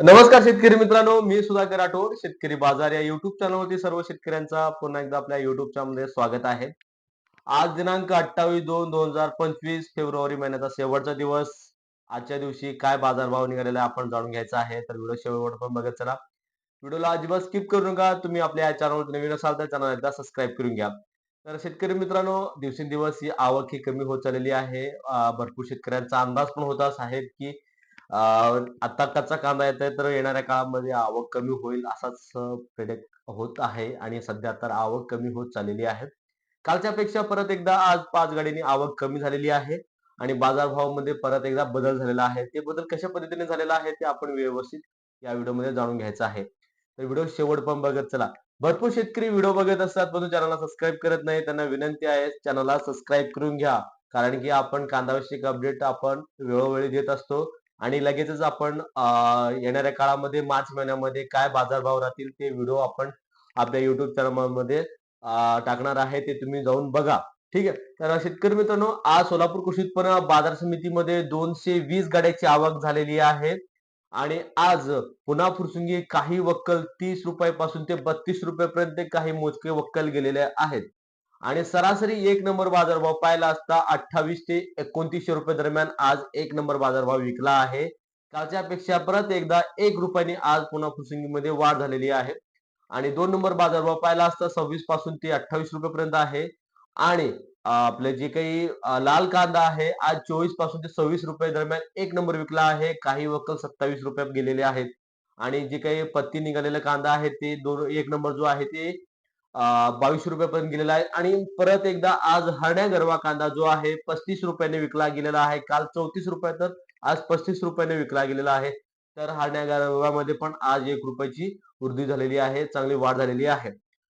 नमस्कार शेतकरी मित्रांनो मी सुधाकर राठोड शेतकरी बाजार या युट्यूब चॅनलवरती सर्व शेतकऱ्यांचा पुन्हा एकदा आपल्या युट्यूब चॅनलमध्ये स्वागत आहे. आज दिनांक अठ्ठावीस दोन दोन हजार पंचवीस फेब्रुवारी महिन्याचा शेवटचा दिवस. आजच्या दिवशी काय बाजारभाव निघालेला आपण जाणून घ्यायचा आहे तर व्हिडिओ शेवट पण बघत चला. व्हिडिओला अजिबात स्किप करू नका तुम्ही आपल्या या चॅनलवर नवीन असाल तर चॅनल एकदा सबस्क्राईब करून घ्या. तर शेतकरी मित्रांनो दिवसेंदिवस ही आवक ही कमी होत चाललेली आहे. भरपूर शेतकऱ्यांचा अंदाज पण होता आहे की आता कच्चा कांदा येत आहे तर येणाऱ्या काळामध्ये आवक कमी होईल असाच प्रेडिक्ट होत आहे आणि सध्या तर आवक कमी होत चाललेली आहे. कालच्या पेक्षा परत एकदा आज पाच गाडीने आवक कमी झालेली आहे आणि बाजारभावामध्ये परत एकदा बदल झालेला आहे. ते बदल कशा पद्धतीने झालेला आहे ते आपण व्यवस्थित या व्हिडिओमध्ये जाणून घ्यायचं आहे. तर व्हिडिओ शेवट पण बघत चला. भरपूर शेतकरी व्हिडिओ बघत असतात परंतु चॅनलला सबस्क्राईब करत नाही त्यांना विनंती आहे चॅनलला सबस्क्राईब करून घ्या. कारण की आपण कांदाविषयक अपडेट आपण वेळोवेळी देत असतो. आणि लगेचच आपण येणाऱ्या काळामध्ये मार्च महिन्यामध्ये काय बाजारभाव राहतील ते व्हिडिओ आपण आपल्या युट्यूब चॅनलमध्ये टाकणार आहे ते तुम्ही जाऊन बघा. ठीक आहे? तर शेतकरी मित्रांनो आज सोलापूर कृषी उत्पन्न बाजार समितीमध्ये दोनशे वीस गाड्याची आवक झालेली आहे. आणि आज पुन्हा फुरसुंगी काही वक्कल तीस रुपयापासून ते बत्तीस रुपयापर्यंत काही मोजके वक्कल गेलेले आहेत. आणि सरासरी एक नंबर बाजारभाव पाहिला असता अठ्ठावीस ते एकोणतीसशे रुपये दरम्यान आज एक नंबर बाजारभाव विकला आहे. कालच्या पेक्षा परत एकदा एक रुपयाने आज पुन्हा फुरसुंगीमध्ये वाढ झालेली आहे. आणि दोन नंबर बाजारभाव पाहिला असता सव्वीसपासून ते अठ्ठावीस रुपयेपर्यंत आहे. आणि आपले जे काही लाल कांदा आहे आज चोवीसपासून ते सव्वीस रुपये दरम्यान एक नंबर विकला आहे. काही वक्कल सत्तावीस रुपयात गेलेले आहेत. आणि जे काही पत्ती निघालेला कांदा आहे ते दोन एक नंबर जो आहे ते बावीसशे रुपयापर्यंत गेलेला आहे. आणि परत एकदा आज हरण्या गरवा कांदा जो आहे पस्तीस रुपयाने विकला गेलेला आहे. काल चौतीस रुपये तर आज पस्तीस रुपयाने विकला गेलेला आहे. तर हरण्या गरवामध्ये पण आज एक रुपयाची वृद्धी झालेली आहे चांगली वाढ झालेली आहे.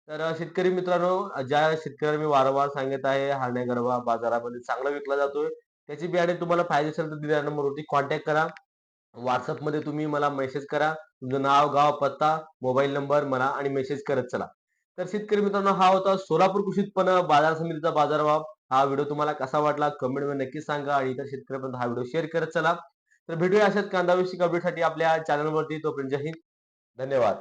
तर शेतकरी मित्रांनो ज्या शेतकऱ्यांना मी वारंवार सांगत आहे हरण्या गरवा बाजारामध्ये चांगला विकला जातोय. त्याची बियाणे तुम्हाला पाहिजे असेल तर दिलेल्या नंबरवरती कॉन्टॅक्ट करा. व्हॉट्सअपमध्ये तुम्ही मला मेसेज करा. तुमचं नाव गाव पत्ता मोबाईल नंबर मला आणि मेसेज करत चला. तर शेतकरी मित्रांनो हा होता सोलापूर कृषी उत्पन्न बाजार समितीचा बाजारभाव. हा व्हिडिओ तुम्हाला कसा वाटला कमेंटमध्ये नक्की सांगा आणि इतर शेतकऱ्यांपर्यंत हा व्हिडिओ शेअर करत चला. तर भेटूया अशाच कांदा विषयक अपडेटसाठी आपल्या चॅनलवरती तोपर्यंत जय हिंद. धन्यवाद.